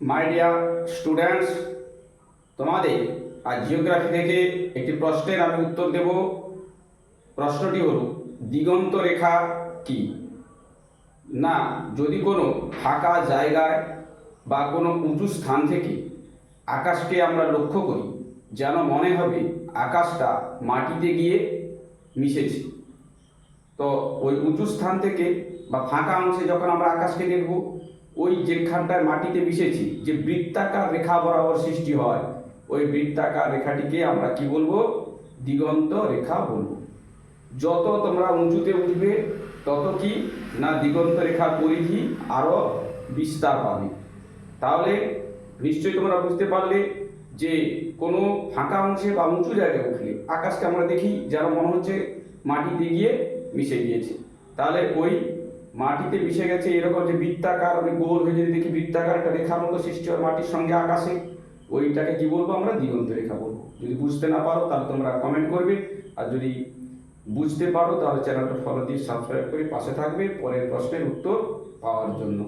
My dear students তোমাদের আর geography থেকে একটি প্রশ্নের আমি উত্তর দেব। প্রশ্নটি হল, দিগন্ত রেখা কি? না, যদি কোনো ফাঁকা জায়গায় বা কোনো উঁচু স্থান থেকে আকাশকে আমরা লক্ষ্য করি, যেন মনে হবে আকাশটা মাটিতে গিয়ে মিশেছে। তো ওই উঁচু স্থান থেকে বা ফাঁকা অংশে যখন আমরা আকাশকে দেখব ওই যেখানটায় মাটিতে মিশেছি, যে বৃত্তাকার রেখা বরাবর সৃষ্টি হয়, ওই বৃত্তাকার রেখাটিকে আমরা কি বলব? দিগন্ত রেখা বলব। যত তোমরা উঁচুতে উঠবে, তত কি? না দিগন্ত রেখার পরিধি আরও বিস্তার পাবে। তাহলে নিশ্চয়ই তোমরা বুঝতে পারলে যে কোনো ফাঁকা অংশে বা উঁচু জায়গায় উঠলে আকাশকে আমরা দেখি যারা মনে হচ্ছে মাটিতে গিয়ে মিশে গিয়েছে। তাহলে ওই মাটিতে মিশে গেছে এরকম যে বৃত্তাকার, আমি গোল হয়ে যদি দেখি বৃত্তাকার একটা রেখার মতো সৃষ্টি হয় মাটির সঙ্গে আকাশে, ওইটাকে কি বলব আমরা? দিগন্ত রেখা বলব। যদি বুঝতে না পারো তাহলে তোমরা কমেন্ট করবে। আর যদি বুঝতে পারো তাহলে চ্যানেলটা ফলো দিয়ে সাবস্ক্রাইব করে পাশে থাকবে। পরের প্রশ্নের উত্তর পাওয়ার জন্য।